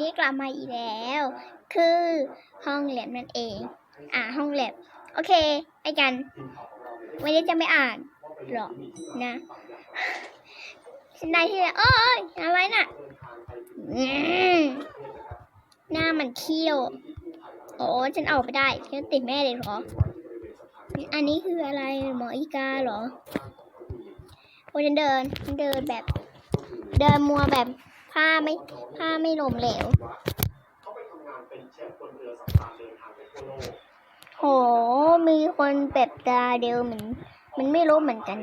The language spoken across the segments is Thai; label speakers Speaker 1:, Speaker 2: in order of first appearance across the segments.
Speaker 1: นี้กลับมาอีกแล้ว คือห้องแลบนั่นเอง อ่าห้องแลบโอเคไอ้กันวันนี้จะไม่อ่านหรอกนะฉันได้ที่แล้วเอ้ยอะไรน่ะหน้ามันเขี้ยวโอ้ฉันออกไปได้ฉันติดแม่เลยเหรอ อันนี้คืออะไรหมออีกาเหรอโอ้ฉันเดินฉันเดินแบบ เดินมัวแบบ ผ้าไม่ผ้าไม่หลมเหลวโห มีคนแบบตาเดียวเหมือน มันไม่รู้เหมือนกัน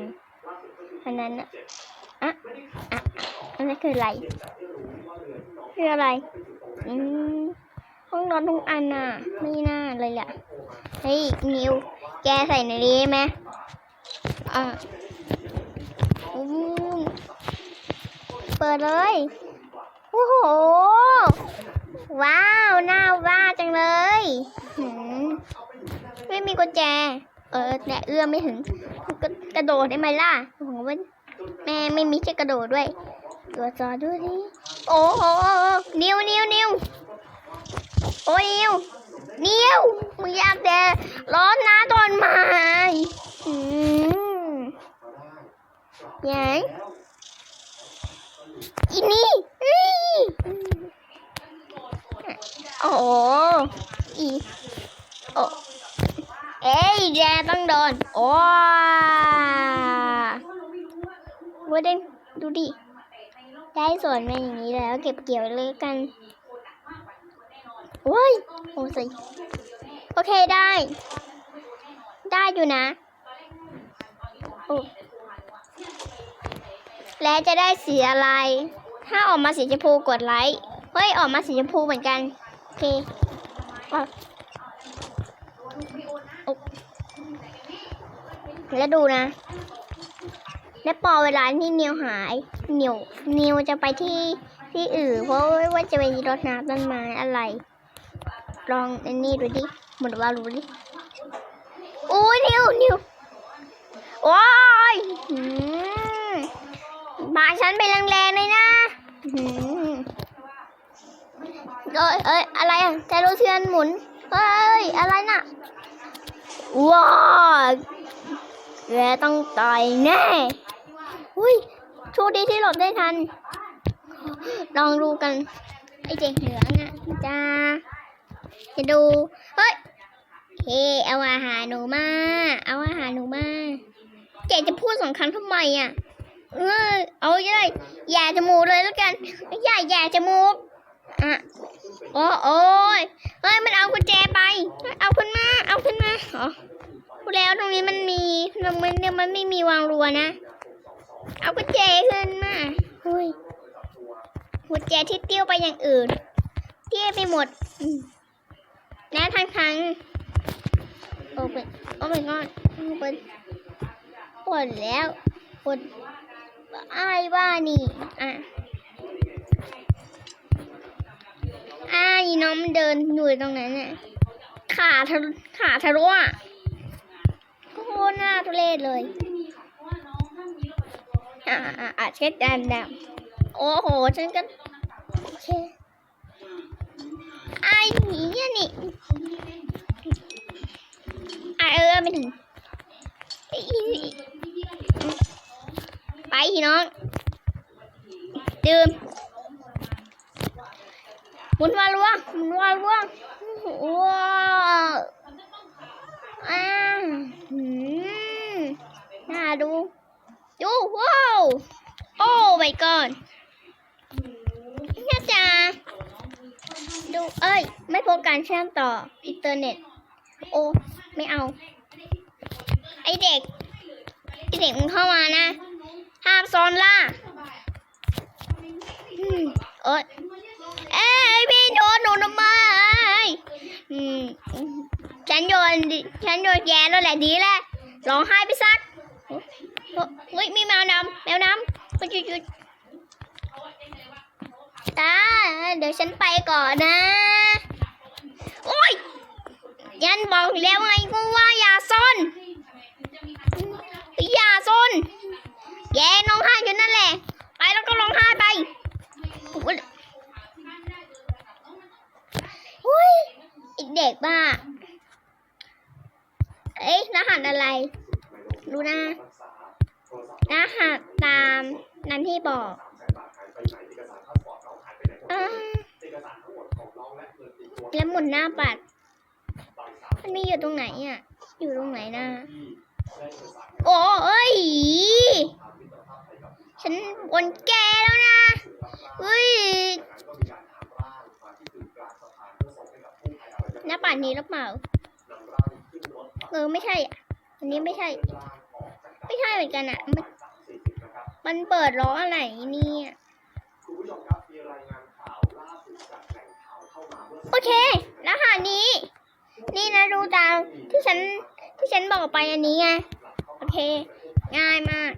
Speaker 1: อันนั้นอะอะอะอันนั้นคืออะไร คืออะไร อืม ห้องนอนทุกอันน่ะ ไม่น่าเลยแหละ เฮ้ย นิว แกใส่ในนี้ไหมอะอืมเปิดเลย โอ้โห ว้าว น่าว่าจังเลยหืมไม่มีกุญแจ เออ แต่เอื้อมไม่ถึงก็กระโดดได้ไหมล่ะ โอ้โหมันแม่ไม่มีที่กระโดดด้วย ตัวจอดูดิโอ้โหนิวนิวนิวโอ้ยนิวนิวมึงอยากแต่ร้อนนะตอนมาอืมยังอีนี่ อ้โอ้โหอีโอเอ้ยแกต้องโดน โอ้ว่าได้ดูดิ ได้ส่วนมาอย่างนี้แล้ว เก็บเกี่ยวเลยกันโอ้ยโอ้สิโอเคได้ ได้อยู่นะ โอ้และจะได้สีอะไร ถ้าออกมาสีชมพูกดไลค์ เฮ้ย ออกมาสีชมพูเหมือนกัน เคอะโอ้แล้วดูนะ และปอเวลาที่เนิวหายเนิวเนิวจะไปที่ที่อื่นเพราะว่าจะไปรดน้ำต้นไม้อะไร ลองอันนี้ดูดิหมดว่ารู้ดิโอ้ยเนิวเนิวว้ายมาฉันไปแรงๆเลยนะหื เอ้ยเอ้ยอะไรอะใจรู้เทียนหมุนเฮ้ย อะไรน่ะ ว้าวแกต้องตายแน่อุ้ยโชคดีที่หลบได้ทัน ลองดูกัน ไอ้เจ๊เหลืองอะจ้าจะดู เฮ้ยเฮ้เอาอาหารหนูมา เอาอาหารหนูมาเจ๊จะพูดสองครั้งทำไมอะ เออเอาเลยอย่จมูกเลยแล้วกัน อย่าอย่จมูก อะโอ้โอ้ยเฮ้ยมันเอากุญแจไป เอาขึ้นมา เอาขึ้นมาอ๋อพูดแล้วตรงนี้มันมีมันมันมันไม่มีวางรัวนะ เอากุญแจขึ้นมาเฮ้ยกุญแจที่เตี้ยวไปอย่างอื่น เตี้ยไปหมดมแล้วทางทางโอ้เป็นโอ้เป็นก้อนโอ้เป็นปวดแล้วปวดอะไรบ้านี่อะ อ่าอีน้องมันเดินอยู่ตรงนั้นน่ะขาทะขาทะลุอะโคตรน่าทุเรศเลยอ่าอ่าอ่าเช็ดแดนดำโอ้โหฉันก็โอเคไอ้หนีเนี่ยนี่อะเออไม่ถึงไปพี่น้องดื่ม หมุนวาล่วงหมุนวาล่วงว้าวอ่าหืมน่าดู ดูว้าวโอ้ my god น่าจะดูเอ้ย ไม่พบการเชื่อมต่ออินเทอร์เน็ต โอ้ ไม่เอา ไอเด็ก ไอเด็กมึงเข้ามานะ ห้ามซ้อนล่า อืมเอ้ย นฉันโยนแกแล้วแหละดีแหละร้องไห้ไปซักเฮ้ยมีแมวน้ำแมวน้ำหยุดหยุดตาเดี๋ยวฉันไปก่อนนะ โอ้ยยันบอกแล้วไงกูว่าอย่าซ่อนอย่าซ่อนแกน้องไห้อยู่นั่นแหละ ไปแล้วก็ร้องไห้ไปเด็กบ้า หัสอะไรดูนะรหัสตามนั้นที่บอกอแล้วหมุนหน้าปัด มันมีอยู่ตรงไหนอะ อยู่ตรงไหนนะโอ้เอ้ย ฉันบนแกแล้วนะเฮ้ยหน้าปัดนี้หรือเปล่าเออไม่ใช่อะ อันนี้ไม่ใช่ ไม่ใช่เหมือนกันอะมันมันเปิดล้ออะไรเนี่ยโอเค รหัสนี้ นี่นะดูตามที่ฉันที่ฉันบอกไปอันนี้ไง โอเค ง่ายมาก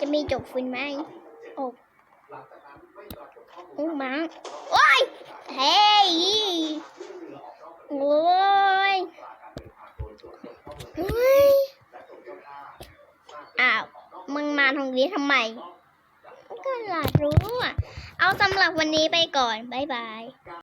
Speaker 1: จะมีจบฟินไหมโอ้โอ้มังโอ้ย เฮ้ย โอ้ย อ้าว มึงมาตรงนี้ทำไม ก็อยากรู้อะ เอาสำหรับวันนี้ไปก่อน บ๊ายบาย